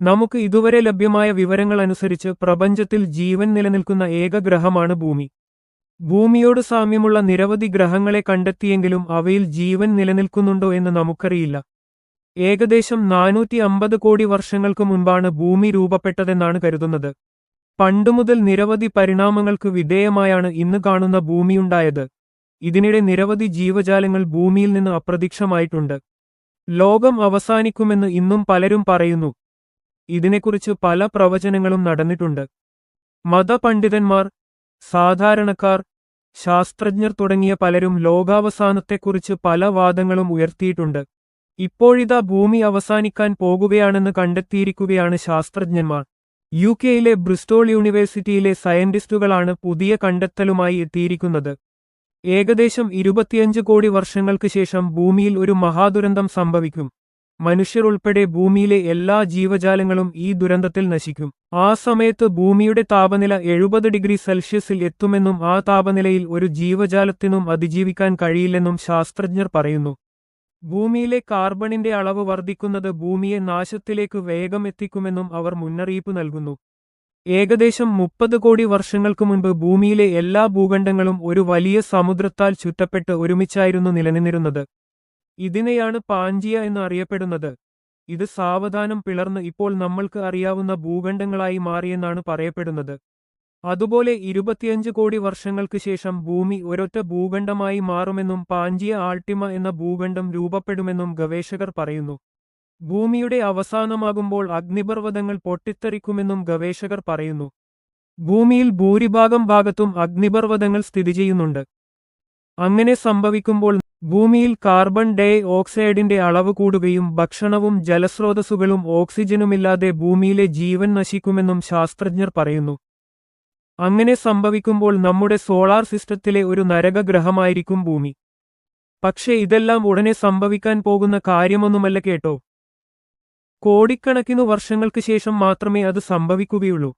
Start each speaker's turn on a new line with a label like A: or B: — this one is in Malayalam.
A: നമുക്ക് ഇതുവരെ ലഭ്യമായ വിവരങ്ങൾ അനുസരിച്ച് പ്രപഞ്ചത്തിൽ ജീവൻ നിലനിൽക്കുന്ന ഏക ഗ്രഹമാണ് ഭൂമി. ഭൂമിയോട് സാമ്യമുള്ള നിരവധി ഗ്രഹങ്ങളെ കണ്ടെത്തിയെങ്കിലും അവയിൽ ജീവൻ നിലനിൽക്കുന്നുണ്ടോ എന്ന് നമുക്കറിയില്ല. ഏകദേശം നാനൂറ്റി അമ്പത് കോടി വർഷങ്ങൾക്ക് മുൻപാണ് ഭൂമി രൂപപ്പെട്ടതെന്നാണ് കരുതുന്നത്. പണ്ടുമുതൽ നിരവധി പരിണാമങ്ങൾക്ക് വിധേയമായാണ് ഇന്ന് കാണുന്ന ഭൂമിയുണ്ടായത്. ഇതിനിടെ നിരവധി ജീവജാലങ്ങൾ ഭൂമിയിൽ നിന്ന് അപ്രത്യക്ഷമായിട്ടുണ്ട്. ലോകം അവസാനിക്കുമെന്ന് ഇന്നും പലരും പറയുന്നു. ഇതിനെക്കുറിച്ച് പല പ്രവചനങ്ങളും നടന്നിട്ടുണ്ട്. മതപണ്ഡിതന്മാർ സാധാരണക്കാർ ശാസ്ത്രജ്ഞർ തുടങ്ങിയ പലരും ലോകാവസാനത്തെക്കുറിച്ച് പല വാദങ്ങളും ഉയർത്തിയിട്ടുണ്ട്. ഇപ്പോഴിതാ ഭൂമി അവസാനിക്കാൻ പോകുകയാണെന്ന് കണ്ടെത്തിയിരിക്കുകയാണ് ശാസ്ത്രജ്ഞന്മാർ. യു കെയിലെ ബ്രിസ്റ്റോൾ യൂണിവേഴ്സിറ്റിയിലെ സയന്റിസ്റ്റുകളാണ് പുതിയ കണ്ടെത്തലുമായി എത്തിയിരിക്കുന്നത്. ഏകദേശം ഇരുപത്തിയഞ്ച് കോടി വർഷങ്ങൾക്ക് ശേഷം ഭൂമിയിൽ ഒരു മഹാദുരന്തം സംഭവിക്കും. മനുഷ്യർ ഉൾപ്പെടെ ഭൂമിയിലെ എല്ലാ ജീവജാലങ്ങളും ഈ ദുരന്തത്തിൽ നശിക്കും. ആ സമയത്ത് ഭൂമിയുടെ താപനില എഴുപത് ഡിഗ്രി സെൽഷ്യസിൽ എത്തുമെന്നും ആ താപനിലയിൽ ഒരു ജീവജാലത്തിനും അതിജീവിക്കാൻ കഴിയില്ലെന്നും ശാസ്ത്രജ്ഞർ പറയുന്നു. ഭൂമിയിലെ കാർബണിന്റെ അളവ് വർദ്ധിക്കുന്നത് ഭൂമിയെ നാശത്തിലേക്ക് വേഗം എത്തിക്കുമെന്നും അവർ മുന്നറിയിപ്പ് നൽകുന്നു. ഏകദേശം മുപ്പത് കോടി വർഷങ്ങൾക്ക് മുൻപ് ഭൂമിയിലെ എല്ലാ ഭൂഖണ്ഡങ്ങളും ഒരു വലിയ സമുദ്രത്താൽ ചുറ്റപ്പെട്ട് ഒരുമിച്ചായിരുന്നു നിലനിന്നിരുന്നത്. ഇതിനെയാണ് പാഞ്ചിയ എന്ന് അറിയപ്പെടുന്നത് ഇത് സാവധാനം പിളർന്ന് ഇപ്പോൾ നമ്മൾക്ക് അറിയാവുന്ന ഭൂഖണ്ഡങ്ങളായി മാറിയെന്നാണ് പറയപ്പെടുന്നത്. അതുപോലെ ഇരുപത്തിയഞ്ച് കോടി വർഷങ്ങൾക്ക് ശേഷം ഭൂമി ഒരൊറ്റ ഭൂഖണ്ഡമായി മാറുമെന്നും പാഞ്ചിയ ആൾട്ടിമ എന്ന ഭൂഖണ്ഡം രൂപപ്പെടുമെന്നും ഗവേഷകർ പറയുന്നു. ഭൂമിയുടെ അവസാനമാകുമ്പോൾ അഗ്നിപർവതങ്ങൾ പൊട്ടിത്തെറിക്കുമെന്നും ഗവേഷകർ പറയുന്നു. ഭൂമിയിൽ ഭൂരിഭാഗം ഭാഗത്തും അഗ്നിപർവതങ്ങൾ സ്ഥിതി ചെയ്യുന്നുണ്ട്. അങ്ങനെ സംഭവിക്കുമ്പോൾ ഭൂമിയിൽ കാർബൺ ഡൈ ഓക്സൈഡിന്റെ അളവ് കൂടുകയും ഭക്ഷണവും ജലസ്രോതസ്സുകളും ഓക്സിജനുമില്ലാതെ ഭൂമിയിലെ ജീവൻ നശിക്കുമെന്നും ശാസ്ത്രജ്ഞർ പറയുന്നു. അങ്ങനെ സംഭവിക്കുമ്പോൾ നമ്മുടെ സോളാർ സിസ്റ്റത്തിലെ ഒരു നരകഗ്രഹമായിരിക്കും ഭൂമി. പക്ഷേ ഇതെല്ലാം ഉടനെ സംഭവിക്കാൻ പോകുന്ന കാര്യമൊന്നുമല്ല കേട്ടോ. കോടിക്കണക്കിനു വർഷങ്ങൾക്ക് ശേഷം മാത്രമേ അത് സംഭവിക്കുകയുള്ളൂ.